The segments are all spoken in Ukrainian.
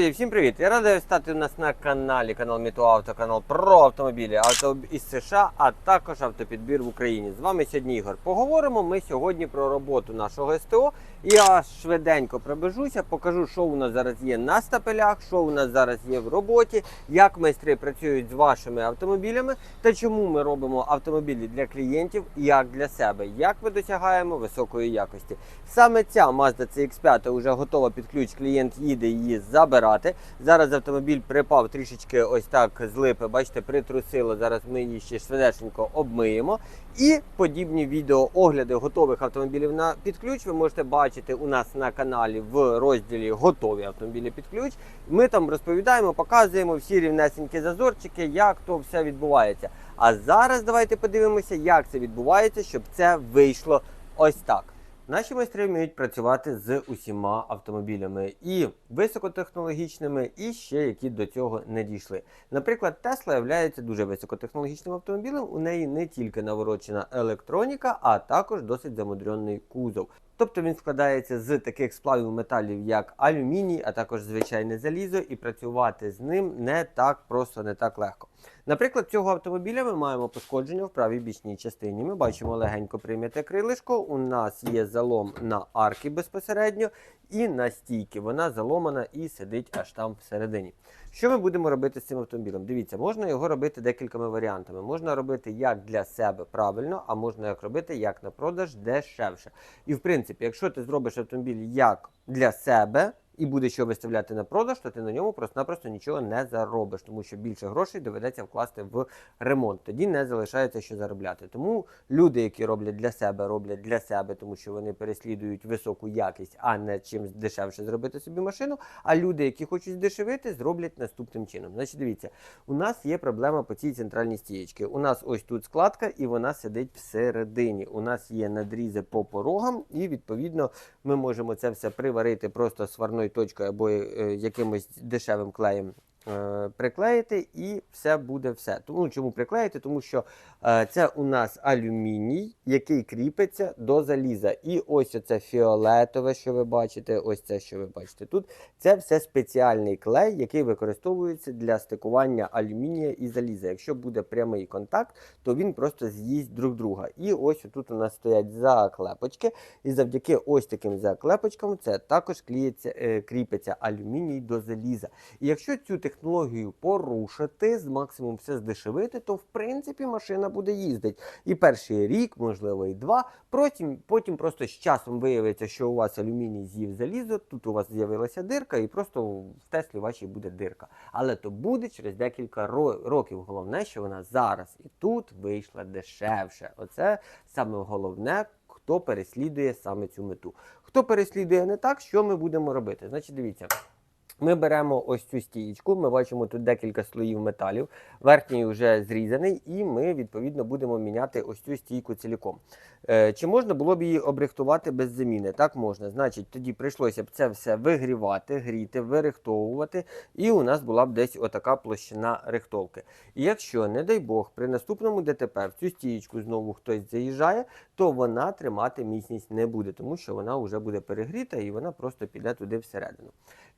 de Друзі, всім привіт! Я радий стати у нас на каналі, канал Мітуавто, канал про автомобілі, авто із США, а також автопідбір в Україні. З вами сьогодні Ігор. Поговоримо ми сьогодні про роботу нашого СТО. Я швиденько пробежуся, покажу, що у нас зараз є на стапелях, що у нас зараз є в роботі, як майстри працюють з вашими автомобілями та чому ми робимо автомобілі для клієнтів, як для себе, як ми досягаємо високої якості. Саме ця Mazda CX5 вже готова під ключ. Клієнт їде її забирати. Зараз автомобіль припав трішечки ось так з липи. Бачите, притрусило. Зараз ми її ще швидесенько обмиємо. І подібні відеоогляди готових автомобілів на під ключ ви можете бачити у нас на каналі в розділі Готові автомобілі під ключ. Ми там розповідаємо, показуємо всі рівнесенькі зазорчики, як то все відбувається. А зараз давайте подивимося, як це відбувається, щоб це вийшло ось так. Наші майстри вміють працювати з усіма автомобілями і високотехнологічними, і ще які до цього не дійшли. Наприклад, Tesla є дуже високотехнологічним автомобілем. У неї не тільки наворочена електроніка, а також досить замудренний кузов. Тобто він складається з таких сплавів металів, як алюміній, а також звичайне залізо, і працювати з ним не так просто, не так легко. Наприклад, цього автомобіля ми маємо пошкодження в правій бічній частині. Ми бачимо легенько прийняте крилишко. У нас є залом на арки безпосередньо і на стійки. Вона заломана і сидить аж там всередині. Що ми будемо робити з цим автомобілем? Дивіться, можна його робити декількома варіантами. Можна робити як для себе правильно, а можна як робити як на продаж дешевше. І в принципі, якщо ти зробиш автомобіль як для себе. І буде що виставляти на продаж, то ти на ньому просто-напросто нічого не заробиш, тому що більше грошей доведеться вкласти в ремонт. Тоді не залишається що заробляти. Тому люди, які роблять для себе, роблять для себе, тому що вони переслідують високу якість, а не чим дешевше зробити собі машину. А люди, які хочуть здешевити, зроблять наступним чином. Значить, дивіться, у нас є проблема по цій центральній стієчці. У нас ось тут складка, і вона сидить всередині. У нас є надрізи по порогам, і відповідно ми можемо це все приварити просто сварною точкою або е, якимось дешевим клеєм. Е, Приклеїти і все буде все. Тому чому приклеїти? Тому що е, це у нас алюміній, який кріпиться до заліза. І ось оце фіолетове, що ви бачите, ось це, що ви бачите тут. Це все спеціальний клей, який використовується для стикування алюмінія і заліза. Якщо буде прямий контакт, то він просто з'їсть друг друга. І ось тут у нас стоять заклепочки. І завдяки ось таким заклепочкам це також кліється, е, кріпиться алюміній до заліза. І якщо цю технологію порушити, з максимум все здешевити, то в принципі машина буде їздити. І перший рік, можливо, і два. Потім, потім просто з часом виявиться, що у вас алюміній з'їв залізо, тут у вас з'явилася дирка, і просто в Теслі вашій буде дирка. Але то буде через декілька років. Головне, що вона зараз і тут вийшла дешевше. Оце саме головне, хто переслідує саме цю мету. Хто переслідує не так, що ми будемо робити? Значить, дивіться. Ми беремо ось цю стієчку, ми бачимо тут декілька слоїв металів. Верхній вже зрізаний, і ми відповідно будемо міняти ось цю стійку ціліком. Е, чи можна було б її обрихтувати без заміни? Так можна. Значить, тоді прийшлося б це все вигрівати, гріти, вирихтовувати, і у нас була б десь отака площина рихтовки. І якщо, не дай Бог, при наступному ДТП в цю стієчку знову хтось заїжджає, то вона тримати міцність не буде, тому що вона вже буде перегріта і вона просто піде туди всередину.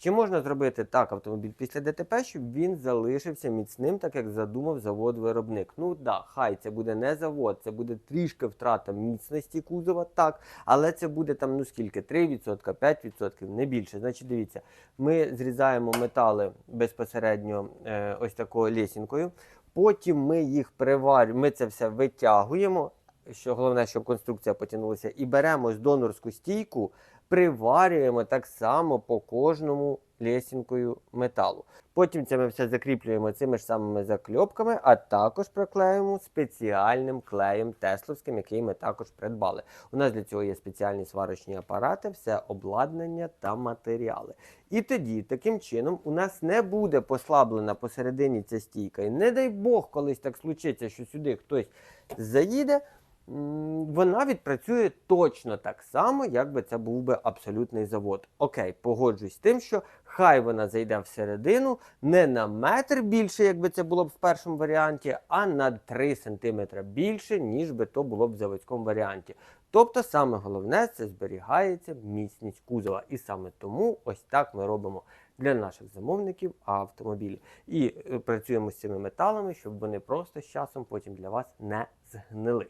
Чи можна зробити так автомобіль після ДТП, щоб він залишився міцним, так як задумав завод-виробник? Ну да, хай це буде не завод, це буде трішки втрата міцності кузова, так, але це буде там ну скільки? 3%, 5%, не більше. Значить, дивіться, ми зрізаємо метали безпосередньо е, ось такою лесінкою. Потім ми їх приварюємо, ми це все витягуємо. Що головне, щоб конструкція потягнулася, і беремо з донорську стійку, приварюємо так само по кожному лесінкою металу. Потім це ми все закріплюємо цими ж самими закльопками, а також приклеюємо спеціальним клеєм тесловським, який ми також придбали. У нас для цього є спеціальні сварочні апарати, все обладнання та матеріали. І тоді, таким чином, у нас не буде послаблена посередині ця стійка. І не дай Бог, колись так случиться, що сюди хтось заїде. Вона відпрацює точно так само, як би це був би абсолютний завод. Окей, погоджуюсь з тим, що хай вона зайде всередину не на метр більше, як би це було б в першому варіанті, а на 3 см більше, ніж би то було б в заводському варіанті. Тобто, саме головне це зберігається міцність кузова. І саме тому ось так ми робимо для наших замовників автомобілі. І е, працюємо з цими металами, щоб вони просто з часом потім для вас не згнили.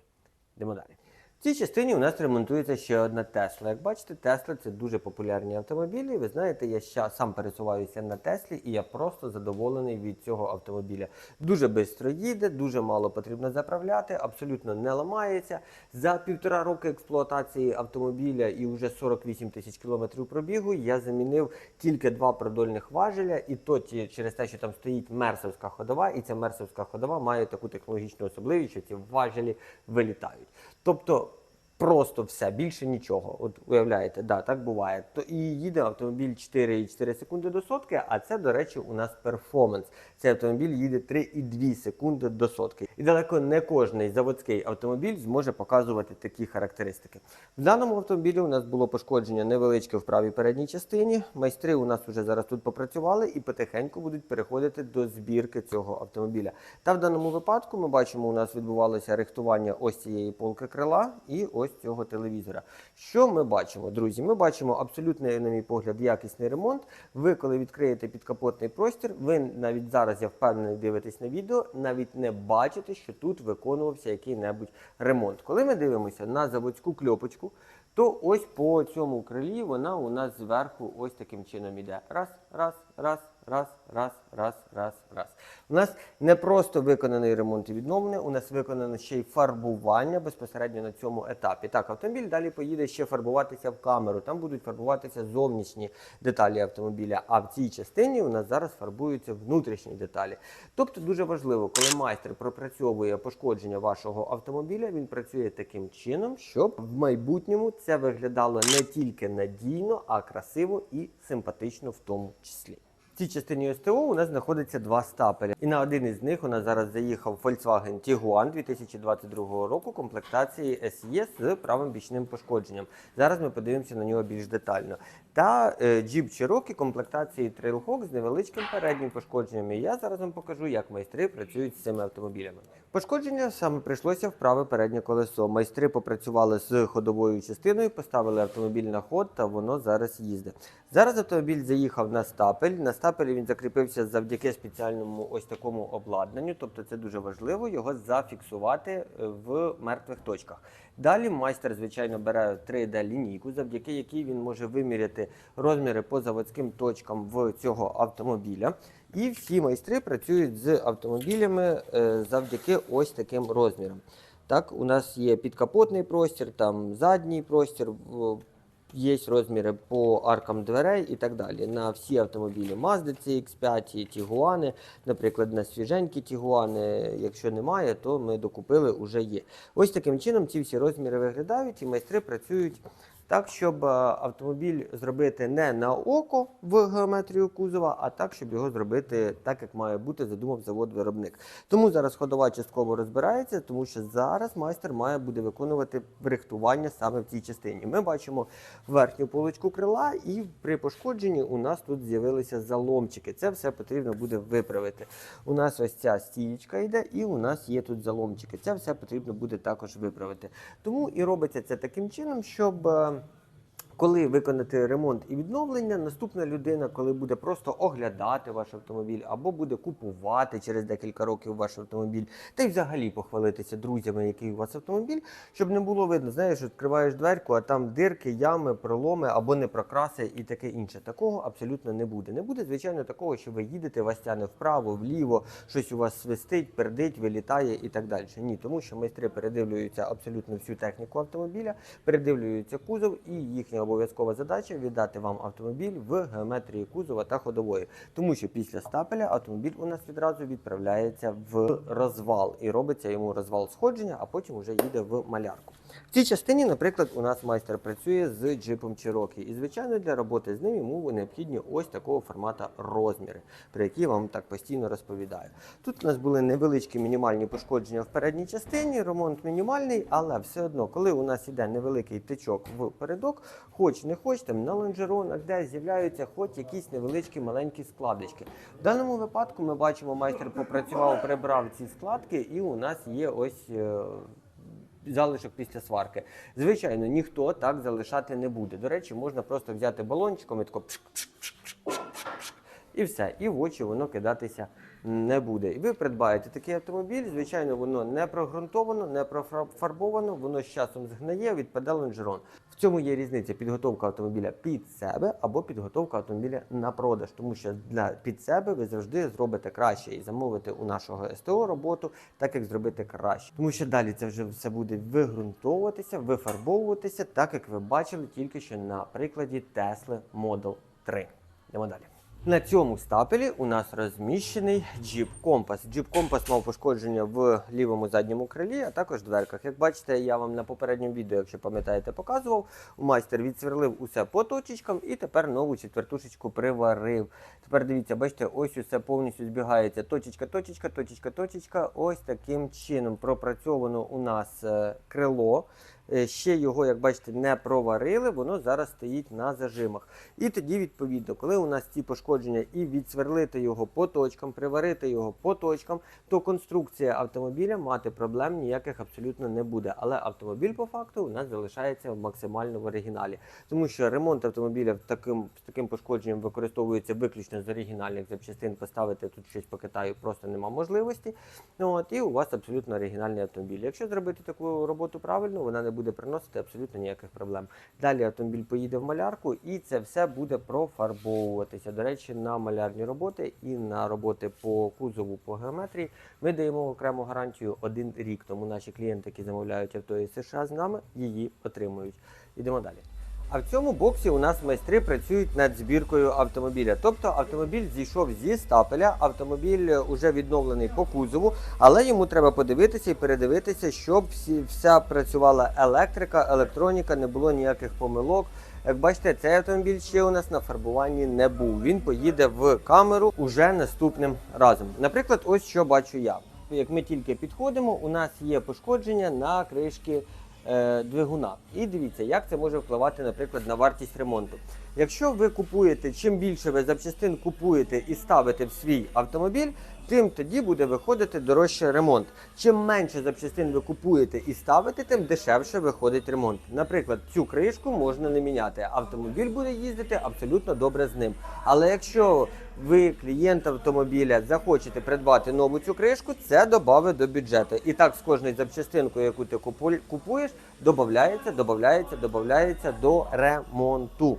Йдемо далі. В цій частині у нас ремонтується ще одна Тесла. Як бачите, Тесла це дуже популярні автомобілі. Ви знаєте, я сам пересуваюся на Теслі, і я просто задоволений від цього автомобіля. Дуже швидко їде, дуже мало потрібно заправляти, абсолютно не ламається. За півтора роки експлуатації автомобіля і вже 48 тисяч кілометрів пробігу я замінив тільки два продольних важеля, і то через те, що там стоїть мерсовська ходова, і ця мерсовська ходова має таку технологічну особливість, що ці важелі вилітають. Тобто просто все, більше нічого. От уявляєте, да, так буває. То і їде автомобіль 4,4 секунди до сотки, а це, до речі, у нас перформанс. Цей автомобіль їде 3,2 секунди до сотки. І далеко не кожний заводський автомобіль зможе показувати такі характеристики. В даному автомобілі у нас було пошкодження невеличке в правій передній частині. Майстри у нас вже зараз тут попрацювали і потихеньку будуть переходити до збірки цього автомобіля. Та в даному випадку ми бачимо, у нас відбувалося рихтування ось цієї полки крила і ось цього телевізора. Що ми бачимо, друзі? Ми бачимо абсолютно, на мій погляд, якісний ремонт. Ви, коли відкриєте підкапотний простір, ви навіть зараз, я впевнений, дивитесь на відео, навіть не бачите, що тут виконувався який-небудь ремонт. Коли ми дивимося на заводську кльопочку, то ось по цьому крилі вона у нас зверху ось таким чином іде. Раз, раз, раз, раз, раз, раз, раз, раз. У нас не просто виконаний ремонт і відновлення, у нас виконано ще й фарбування безпосередньо на цьому етапі. Так, автомобіль далі поїде ще фарбуватися в камеру. Там будуть фарбуватися зовнішні деталі автомобіля. А в цій частині у нас зараз фарбуються внутрішні деталі. Тобто дуже важливо, коли майстер пропрацьовує пошкодження вашого автомобіля, він працює таким чином, щоб в майбутньому це виглядало не тільки надійно, а красиво і симпатично в тому числі. Цій частині СТО у нас знаходиться два стапеля. І на один із них у нас зараз заїхав Volkswagen Tiguan 2022 року комплектації SE з правим бічним пошкодженням. Зараз ми подивимося на нього більш детально. Та е, Jeep Cherokee комплектації Trailhawk з невеличким переднім пошкодженням. І я зараз вам покажу, як майстри працюють з цими автомобілями. Пошкодження саме прийшлося в праве переднє колесо. Майстри попрацювали з ходовою частиною, поставили автомобіль на ход, та воно зараз їздить. Зараз автомобіль заїхав на стапель. На стапелі він закріпився завдяки спеціальному ось такому обладнанню. Тобто це дуже важливо його зафіксувати е, в мертвих точках. Далі майстер, звичайно, бере 3D-лінійку, завдяки якій він може виміряти розміри по заводським точкам в цього автомобіля. І всі майстри працюють з автомобілями е, завдяки ось таким розмірам. Так, у нас є підкапотний простір, там задній простір, є розміри по аркам дверей і так далі. На всі автомобілі Mazda CX5, Тігуани, наприклад, на свіженькі Тігуани, якщо немає, то ми докупили, уже є. Ось таким чином ці всі розміри виглядають, і майстри працюють так, щоб е, автомобіль зробити не на око в геометрію кузова, а так, щоб його зробити так, як має бути, задумав завод-виробник. Тому зараз ходова частково розбирається, тому що зараз майстер має буде виконувати рихтування саме в цій частині. Ми бачимо верхню полочку крила, і при пошкодженні у нас тут з'явилися заломчики. Це все потрібно буде виправити. У нас ось ця стієчка йде, і у нас є тут заломчики. Це все потрібно буде також виправити. Тому і робиться це таким чином, щоб. Коли виконати ремонт і відновлення, наступна людина, коли буде просто оглядати ваш автомобіль або буде купувати через декілька років ваш автомобіль, та й взагалі похвалитися друзями, який у вас автомобіль, щоб не було видно, знаєш, відкриваєш дверку, а там дирки, ями, проломи або не прокраси і таке інше. Такого абсолютно не буде. Не буде, звичайно, такого, що ви їдете, вас тяне вправо, вліво, щось у вас свистить, пердить, вилітає і так далі. Ні, тому що майстри передивлюються абсолютно всю техніку автомобіля, передивлюються кузов, і їхня обов'язкова задача віддати вам автомобіль в геометрії кузова та ходової. Тому що після стапеля автомобіль у нас відразу відправляється в розвал і робиться йому розвал сходження, а потім вже їде в малярку. В цій частині, наприклад, у нас майстер працює з джипом Cherokee. І, звичайно, для роботи з ним йому необхідні ось такого формату розміри, про які я вам так постійно розповідаю. Тут у нас були невеличкі мінімальні пошкодження в передній частині, ремонт мінімальний, але все одно, коли у нас іде невеликий тичок в передок, хоч не хоч, там на лонжеронах десь з'являються хоч якісь невеличкі маленькі складочки. В даному випадку ми бачимо, майстер попрацював, прибрав ці складки, і у нас є ось. Залишок після сварки. Звичайно, ніхто так залишати не буде. До речі, можна просто взяти балончиком і тако І все, і в очі воно кидатися не буде. І ви придбаєте такий автомобіль. Звичайно, воно не прогрунтовано, не профарбовано, воно з часом згниє, відпаде лонжерон. Цьому є різниця підготовка автомобіля під себе або підготовка автомобіля на продаж, тому що для під себе ви завжди зробите краще і замовите у нашого СТО роботу, так як зробити краще. Тому що далі це вже все буде вигрунтовуватися, вифарбовуватися, так як ви бачили тільки що на прикладі Tesla Model 3. Йдемо далі. На цьому стапелі у нас розміщений. Jeep Compass мав пошкодження в лівому задньому крилі, а також дверках. Як бачите, я вам на попередньому відео, якщо пам'ятаєте, показував. Майстер відсверлив усе по точечкам і тепер нову четвертушечку приварив. Тепер дивіться, бачите, ось усе повністю збігається. Точечка, точечка, точечка, точечка. Ось таким чином пропрацьовано у нас е, крило. Е, Ще його, як бачите, не проварили, воно зараз стоїть на зажимах. І тоді, відповідно, коли у нас ці пошкодження і відсверлити його по точкам, приварити його по точкам, то конструкція автомобіля мати проблем ніяких абсолютно не буде. Але автомобіль по факту у нас залишається максимально в оригіналі. Тому що ремонт автомобіля таким, з таким пошкодженням використовується виключно з оригінальних запчастин. Поставити тут щось по Китаю просто нема можливості. От, і у вас абсолютно оригінальний автомобіль. Якщо зробити таку роботу правильно, вона не буде приносити абсолютно ніяких проблем. Далі автомобіль поїде в малярку, і це все буде профарбовуватися. До речі, на малярні роботи і на роботи по кузову по геометрії ми даємо окрему гарантію один рік. Тому наші клієнти, які замовляють авто із США з нами, її отримують. Ідемо далі. А в цьому боксі у нас майстри працюють над збіркою автомобіля. Тобто автомобіль зійшов зі стапеля, автомобіль вже відновлений по кузову, але йому треба подивитися і передивитися, щоб вся працювала електрика, електроніка, не було ніяких помилок. Як бачите, цей автомобіль ще у нас на фарбуванні не був. Він поїде в камеру уже наступним разом. Наприклад, ось що бачу я. Як ми тільки підходимо, у нас є пошкодження на кришки двигуна. І дивіться, як це може впливати, наприклад, на вартість ремонту. Якщо ви купуєте, чим більше ви запчастин купуєте і ставите в свій автомобіль, тим тоді буде виходити дорожче ремонт. Чим менше запчастин ви купуєте і ставите, тим дешевше виходить ремонт. Наприклад, цю кришку можна не міняти. Автомобіль буде їздити абсолютно добре з ним. Але якщо ви, клієнт автомобіля, захочете придбати нову цю кришку, це додавить до бюджету. І так з кожною запчастинкою, яку ти купуєш, додається, додається, додається до ремонту.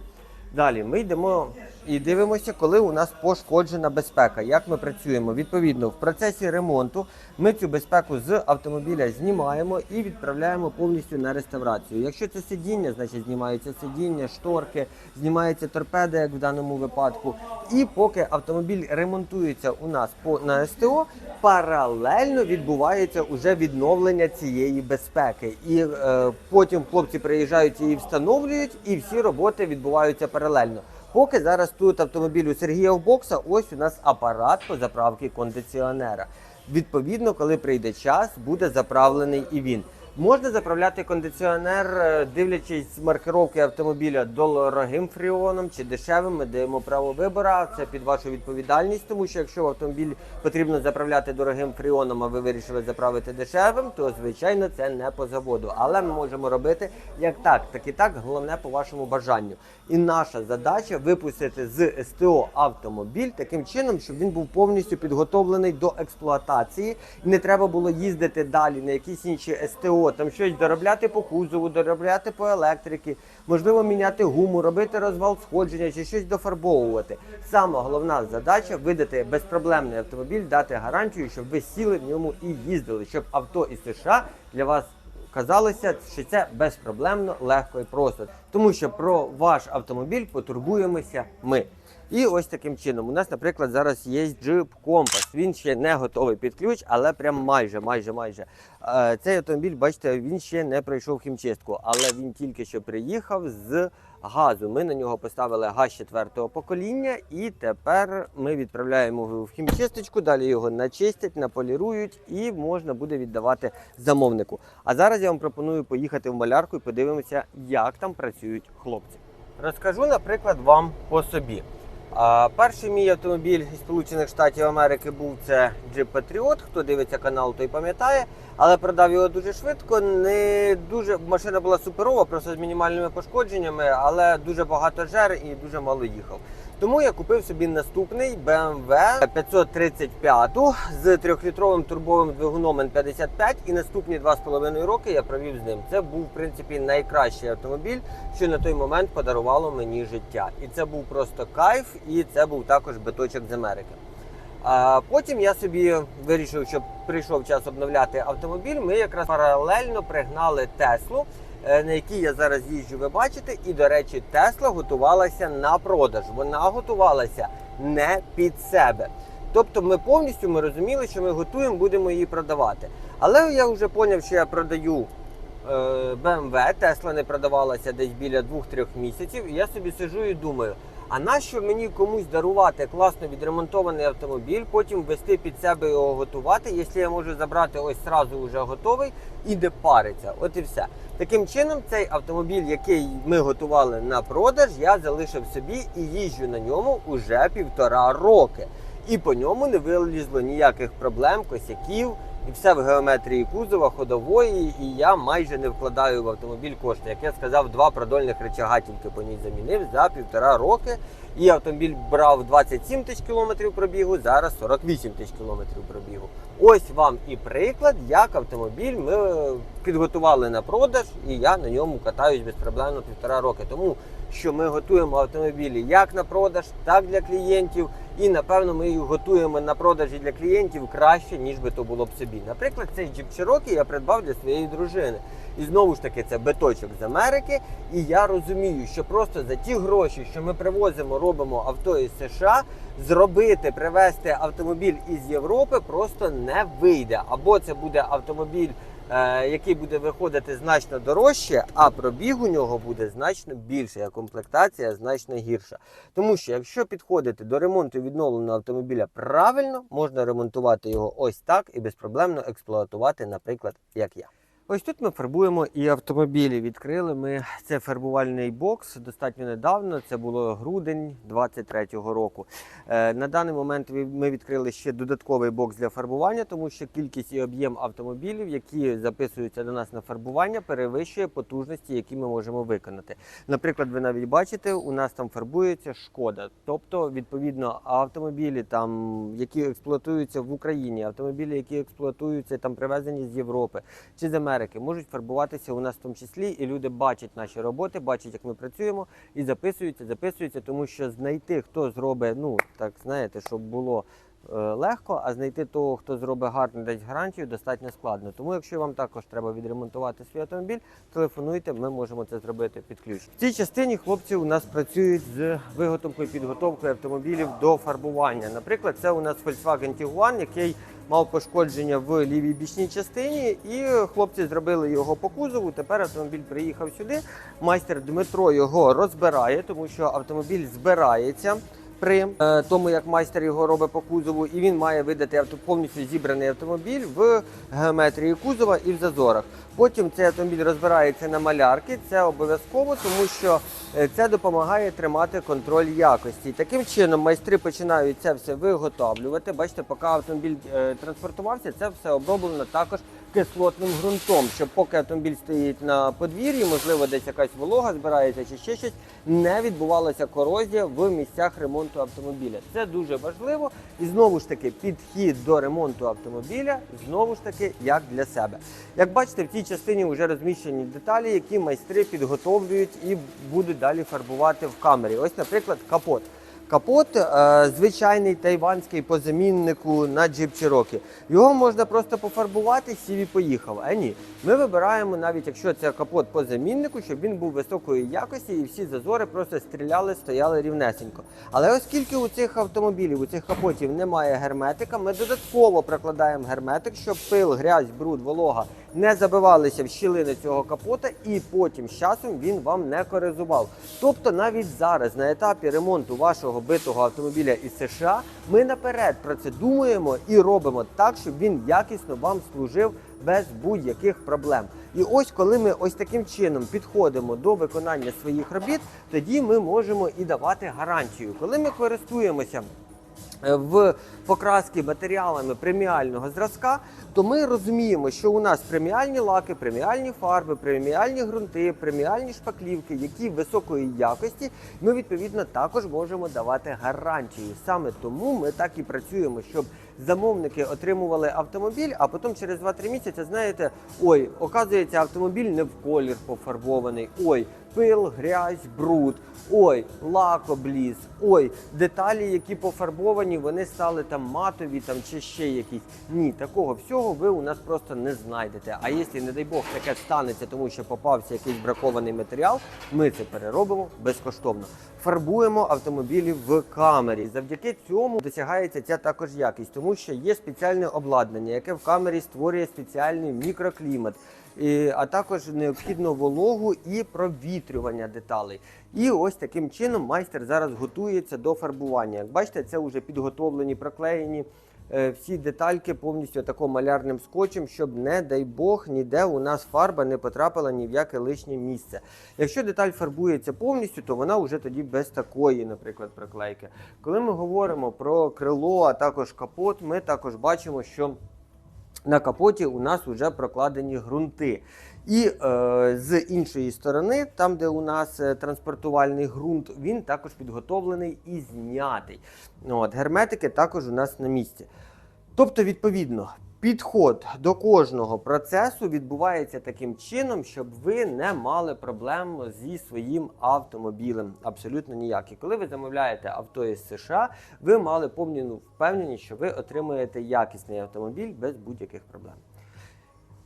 Далі ми йдемо і дивимося, коли у нас пошкоджена безпека. Як ми працюємо? Відповідно, в процесі ремонту ми цю безпеку з автомобіля знімаємо і відправляємо повністю на реставрацію. Якщо це сидіння, значить знімаються сидіння, шторки, знімається торпеда, як в даному випадку. І поки автомобіль ремонтується у нас по на СТО, паралельно відбувається уже відновлення цієї безпеки. І е, потім хлопці приїжджають її встановлюють, і всі роботи відбуваються паралельно. Поки зараз тут автомобіль у Сергія в бокса, ось у нас апарат по заправки кондиціонера. Відповідно, коли прийде час, буде заправлений і він. Можна заправляти кондиціонер, е, дивлячись маркировки автомобіля дорогим фріоном чи дешевим. Ми даємо право вибору. Це під вашу відповідальність, тому що якщо автомобіль потрібно заправляти дорогим фріоном, а ви вирішили заправити дешевим, то звичайно це не по заводу. Але ми можемо робити як так, так і так. Головне по вашому бажанню. І наша задача випустити з СТО автомобіль таким чином, щоб він був повністю підготовлений до експлуатації. Не треба було їздити далі на якісь інші СТО, там щось доробляти по кузову, доробляти по електрики, можливо, міняти гуму, робити розвал сходження чи щось дофарбовувати. Сама головна задача видати безпроблемний автомобіль, дати гарантію, щоб ви сіли в ньому і їздили, щоб авто із США для вас казалося, що це безпроблемно, легко і просто. Тому що про ваш автомобіль потурбуємося ми. І ось таким чином. У нас, наприклад, зараз є Jeep Compass. Він ще не готовий під ключ, але прям майже, майже, майже. Е, Цей автомобіль, бачите, він ще не пройшов хімчистку, але він тільки що приїхав з газу. Ми на нього поставили газ четвертого покоління, і тепер ми відправляємо його в хімчисточку. Далі його начистять, наполірують і можна буде віддавати замовнику. А зараз я вам пропоную поїхати в малярку і подивимося, як там працюють хлопці. Розкажу, наприклад, вам по собі. Перший мій автомобіль із Сполучених Штатів Америки був це Jeep Patriot. Хто дивиться канал, той пам'ятає, але продав його дуже швидко. Не дуже машина була суперова, просто з мінімальними пошкодженнями, але дуже багато жер і дуже мало їхав. Тому я купив собі наступний BMW 535 з 3-літровим турбовим двигуном N55 і наступні 2,5 роки я провів з ним. Це був в принципі найкращий автомобіль, що на той момент подарувало мені життя. І це був просто кайф, і це був також биточок з Америки. А потім я собі вирішив, що прийшов час обновляти автомобіль. Ми якраз паралельно пригнали Теслу, на якій я зараз їжджу, ви бачите. І, до речі, Тесла готувалася на продаж. Вона готувалася не під себе. Тобто ми повністю ми розуміли, що ми готуємо, будемо її продавати. Але я вже зрозумів, що я продаю е, BMW, Тесла не продавалася десь біля 2-3 місяців. І я собі сижу і думаю. А нащо мені комусь дарувати класно відремонтований автомобіль, потім вести під себе його готувати, якщо я можу забрати ось зразу вже готовий і де париться. От і все. Таким чином, цей автомобіль, який ми готували на продаж, я залишив собі і їжджу на ньому уже півтора роки. І по ньому не вилізло ніяких проблем, косяків. І все в геометрії кузова, ходової, і я майже не вкладаю в автомобіль кошти. Як я сказав, два продольних речага тільки по ній замінив за півтора роки. І автомобіль брав 27 тисяч кілометрів пробігу, зараз 48 тисяч кілометрів пробігу. Ось вам і приклад, як автомобіль ми підготували на продаж, і я на ньому катаюсь безпроблемно півтора роки. Тому що ми готуємо автомобілі як на продаж, так для клієнтів. І напевно ми їх готуємо на продажі для клієнтів краще, ніж би то було б собі. Наприклад, цей Jeep Cherokee я придбав для своєї дружини. І знову ж таки, це биточок з Америки. І я розумію, що просто за ті гроші, що ми привозимо, робимо авто із США, зробити, привезти автомобіль із Європи просто не вийде. Або це буде автомобіль який буде виходити значно дорожче, а пробіг у нього буде значно більше, а комплектація значно гірша. Тому що якщо підходити до ремонту відновленого автомобіля правильно, можна ремонтувати його ось так і безпроблемно експлуатувати, наприклад, як я. Ось тут ми фарбуємо і автомобілі. Відкрили ми це фарбувальний бокс достатньо недавно. Це було грудень 23-го року. Е, на даний момент ми відкрили ще додатковий бокс для фарбування, тому що кількість і об'єм автомобілів, які записуються до нас на фарбування, перевищує потужності, які ми можемо виконати. Наприклад, ви навіть бачите, у нас там фарбується шкода. Тобто, відповідно, автомобілі, там, які експлуатуються в Україні, автомобілі, які експлуатуються там привезені з Європи чи з Америки, можуть фарбуватися у нас в тому числі, і люди бачать наші роботи, бачать, як ми працюємо, і записуються, записуються, тому що знайти, хто зробить, ну так знаєте, щоб було. е, Легко, а знайти того, хто зробить гарну десь гарантію, достатньо складно. Тому, якщо вам також треба відремонтувати свій автомобіль, телефонуйте, ми можемо це зробити під ключ. В цій частині хлопці у нас працюють з виготовкою підготовкою автомобілів до фарбування. Наприклад, це у нас Volkswagen Tiguan, який мав пошкодження в лівій бічній частині, і хлопці зробили його по кузову. Тепер автомобіль приїхав сюди. Майстер Дмитро його розбирає, тому що автомобіль збирається. При е, тому, як майстер його робить по кузову, і він має видати повністю зібраний автомобіль в геометрії кузова і в зазорах. Потім цей автомобіль розбирається на малярки. Це обов'язково, тому що е, це допомагає тримати контроль якості. Таким чином майстри починають це все виготовлювати. Бачите, поки автомобіль е, транспортувався, це все оброблено також кислотним ґрунтом, щоб поки автомобіль стоїть на подвір'ї, можливо, десь якась волога збирається чи ще щось, не відбувалася корозія в місцях ремонту автомобіля. Це дуже важливо. І знову ж таки, підхід до ремонту автомобіля знову ж таки як для себе. Як бачите, в цій частині вже розміщені деталі, які майстри підготовлюють і будуть далі фарбувати в камері. Ось, наприклад, капот. Капот е, звичайний тайванський по заміннику на Jeep Cherokee. Його можна просто пофарбувати, сів і поїхав. А ні, ми вибираємо, навіть якщо це капот по заміннику, щоб він був високої якості і всі зазори просто стріляли, стояли рівнесенько. Але оскільки у цих автомобілів, у цих капотів немає герметика, ми додатково прокладаємо герметик, щоб пил, грязь, бруд, волога не забивалися в щілини цього капота, і потім з часом він вам не коризував. Тобто навіть зараз, на етапі ремонту вашого битого автомобіля із США, ми наперед про це думаємо і робимо так, щоб він якісно вам служив без будь-яких проблем. І ось коли ми ось таким чином підходимо до виконання своїх робіт, тоді ми можемо і давати гарантію. Коли ми користуємося е, в покраски матеріалами преміального зразка, то ми розуміємо, що у нас преміальні лаки, преміальні фарби, преміальні ґрунти, преміальні шпаклівки, які високої якості, ми відповідно також можемо давати гарантію. Саме тому ми так і працюємо, щоб замовники отримували автомобіль, а потім через 2-3 місяці, знаєте, ой, оказується, автомобіль не в колір пофарбований. Ой, пил, грязь, бруд. Ой, лак обліз, ой, деталі, які пофарбовані, вони стали там матові там чи ще якісь. Ні, такого всього ви у нас просто не знайдете. А якщо, не дай Бог, таке станеться, тому що попався якийсь бракований матеріал, ми це переробимо безкоштовно. Фарбуємо автомобілі в камері. Завдяки цьому досягається ця також якість, тому що є спеціальне обладнання, яке в камері створює спеціальний мікроклімат. І, а також необхідну вологу і провітрювання деталей. І ось таким чином майстер зараз готується до фарбування. Як бачите, це вже підготовлені, проклеєні всі детальки повністю тако малярним скотчем, щоб, не дай Бог, ніде у нас фарба не потрапила ні в яке лишнє місце. Якщо деталь фарбується повністю, то вона вже тоді без такої, наприклад, проклейки. Коли ми говоримо про крило, а також капот, ми також бачимо, що на капоті у нас вже прокладені ґрунти. І е, з іншої сторони, там, де у нас е, транспортувальний ґрунт, він також підготовлений і знятий. От, герметики також у нас на місці. Тобто, відповідно, підход до кожного процесу відбувається таким чином, щоб ви не мали проблем зі своїм автомобілем. Абсолютно ніякі. Коли ви замовляєте авто із США, ви мали повну впевненість, що ви отримуєте якісний автомобіль без будь-яких проблем.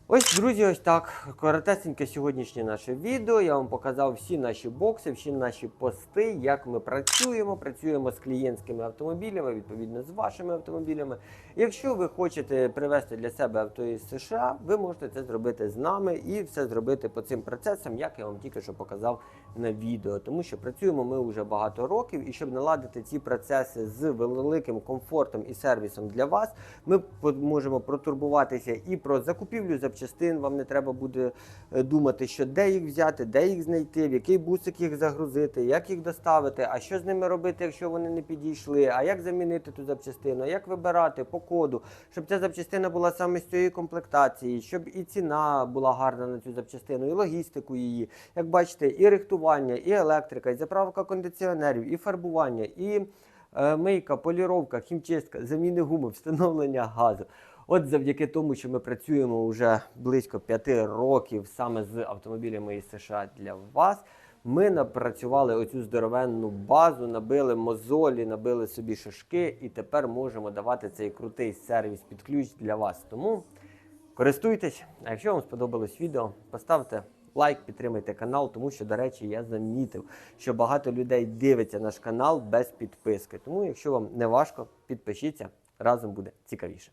Ось, друзі, ось так. Коротесеньке сьогоднішнє наше відео. Я вам показав всі наші бокси, всі наші пости, як ми працюємо. Працюємо з клієнтськими автомобілями, відповідно з вашими автомобілями. Якщо ви хочете привезти для себе авто із США, ви можете це зробити з нами і все зробити по цим процесам, як я вам тільки що показав на відео. Тому що працюємо ми вже багато років, і щоб наладити ці процеси з великим комфортом і сервісом для вас, ми можемо протурбуватися і про закупівлю запчастин. Вам не треба буде е, думати, що де їх взяти, де їх знайти, в який бусик їх загрузити, як їх доставити, а що з ними робити, якщо вони не підійшли, а як замінити ту запчастину, як вибирати по коду, щоб ця запчастина була саме з цієї комплектації, щоб і ціна була гарна на цю запчастину, і логістику її. Як бачите, і рихтування, і електрика, і заправка кондиціонерів, і фарбування, і е, мийка, поліровка, хімчистка, заміни гуми, встановлення газу. От завдяки тому, що ми працюємо вже близько п'яти років саме з автомобілями із США для вас. Ми напрацювали оцю здоровенну базу, набили мозолі, набили собі шишки, і тепер можемо давати цей крутий сервіс під ключ для вас. Тому користуйтесь. А якщо вам сподобалось відео, поставте лайк, підтримайте канал, тому що, до речі, я замітив, що багато людей дивиться наш канал без підписки. Тому, якщо вам не важко, підпишіться, разом буде цікавіше.